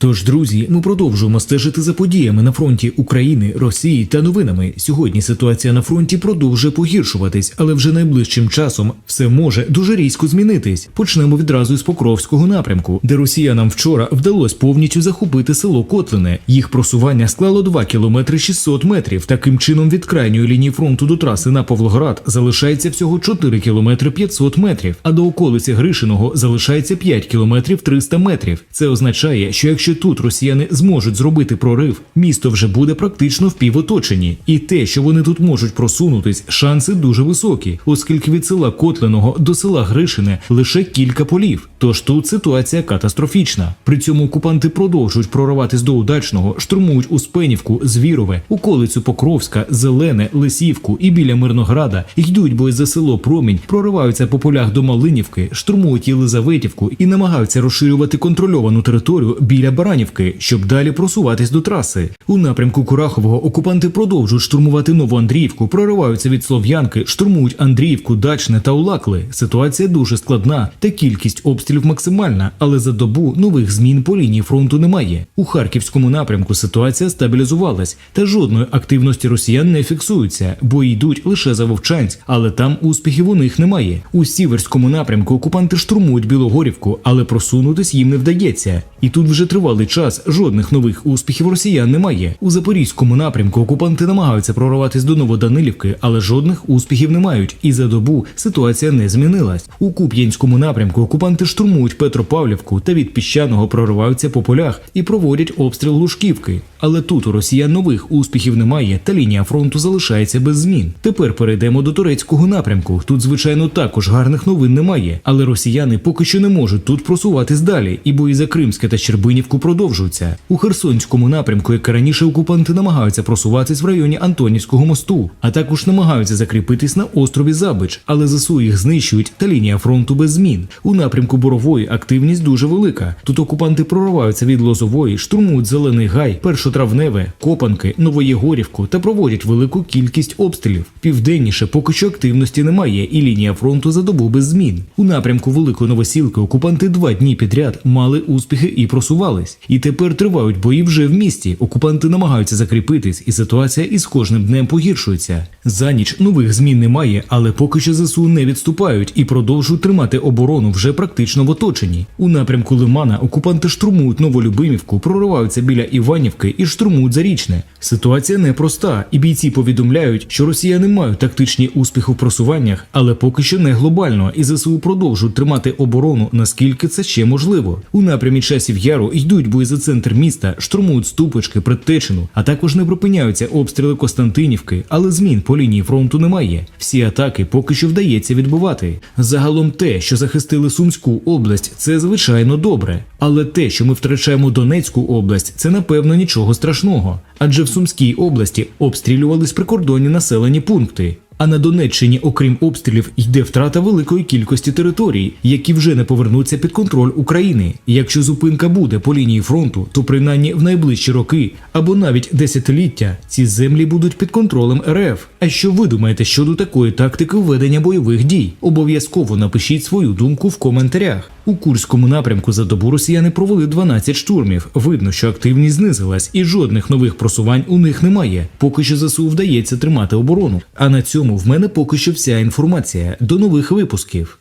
Тож, друзі, ми продовжуємо стежити за подіями на фронті України, Росії та новинами. Сьогодні ситуація на фронті продовжує погіршуватись, але вже найближчим часом все може дуже різко змінитись. Почнемо відразу із Покровського напрямку, де росіянам вчора вдалося повністю захопити село Котлине. Їх просування склало 2 кілометри 600 метрів. Таким чином, від крайньої лінії фронту до траси на Павлоград залишається всього 4 кілометри 500 метрів, а до околиці Гришиного залишається 5 кілометрів 300 метрів. Це означає, що якщо тут росіяни зможуть зробити прорив, місто вже буде практично впівоточені. І те, що вони тут можуть просунутись, шанси дуже високі, оскільки від села Котленого до села Гришине лише кілька полів. Тож тут ситуація катастрофічна. При цьому окупанти продовжують прориватись до удачного, штурмують Успенівку, Звірове, околицю Покровська, Зелене, Лисівку і біля Мирнограда йдуть бої за село Промінь, прориваються по полях до Малинівки, штурмують Єлизаветівку і намагаються розширювати контрольовану територію біля Баранівки, щоб далі просуватись до траси. У напрямку Курахового окупанти продовжують штурмувати Новоандріївку, прориваються від Слов'янки, штурмують Андріївку, Дачне та Улакли. Ситуація дуже складна, та кількість обстрілів максимальна, але за добу нових змін по лінії фронту немає. У харківському напрямку ситуація стабілізувалась, та жодної активності росіян не фіксується, бо йдуть лише за Вовчанськ, але там успіхів у них немає. У сіверському напрямку окупанти штурмують Білогорівку, але просунутись їм не вдається. І тут вже тривалий час жодних нових успіхів росіян немає. У запорізькому напрямку окупанти намагаються прорватися до Новоданилівки, але жодних успіхів не мають. І за добу ситуація не змінилась. У Куп'янському напрямку окупанти штурмують Петропавлівку та від піщаного прориваються по полях і проводять обстріл Лужківки. Але тут у росіян нових успіхів немає, та лінія фронту залишається без змін. Тепер перейдемо до турецького напрямку. Тут, звичайно, також гарних новин немає, але росіяни поки що не можуть тут просуватись далі, і бої за Кримське та Щербинівку продовжуються. У Херсонському напрямку, як і раніше, окупанти намагаються просуватись в районі Антонівського мосту, а також намагаються закріпитись на острові Забич, але ЗСУ їх знищують, та лінія фронту без змін. У напрямку Борової активність дуже велика. Тут окупанти прориваються від Лозової, штурмують Зелений Гай, Першотравневе, Копанки, Новоєгорівку та проводять велику кількість обстрілів. Південніше поки що активності немає, і лінія фронту за добу без змін. У напрямку Великої Новосілки окупанти два дні підряд мали успіхи і просувались. І тепер тривають бої вже в місті. Окупанти намагаються закріпитись, і ситуація із кожним днем погіршується. За ніч нових змін немає, але поки що ЗСУ не відступають і продовжують тримати оборону вже практично в оточенні. У напрямку Лимана окупанти штурмують Новолюбимівку, прориваються біля Іванівки і штурмують Зарічне. Ситуація непроста, і бійці повідомляють, що росіяни мають тактичні успіхи в просуваннях, але поки що не глобально, і ЗСУ продовжують тримати оборону, наскільки це ще можливо. У напрямі часів яру йдуть бої за центр міста, штурмують ступочки, предтечину, а також не припиняються обстріли Костянтинівки, але змін по лінії фронту немає. Всі атаки поки що вдається відбивати. Загалом те, що захистили Сумську область, це звичайно добре. Але те, що ми втрачаємо Донецьку область, це напевно нічого страшного. Адже в Сумській області обстрілювались прикордонні населені пункти. А на Донеччині, окрім обстрілів, йде втрата великої кількості територій, які вже не повернуться під контроль України. Якщо зупинка буде по лінії фронту, то принаймні в найближчі роки або навіть десятиліття ці землі будуть під контролем РФ. А що ви думаєте щодо такої тактики ведення бойових дій? Обов'язково напишіть свою думку в коментарях. У Курському напрямку за добу росіяни провели 12 штурмів. Видно, що активність знизилась, і жодних нових просувань у них немає. Поки що ЗСУ вдається тримати оборону. А на цьому в мене поки що вся інформація. До нових випусків.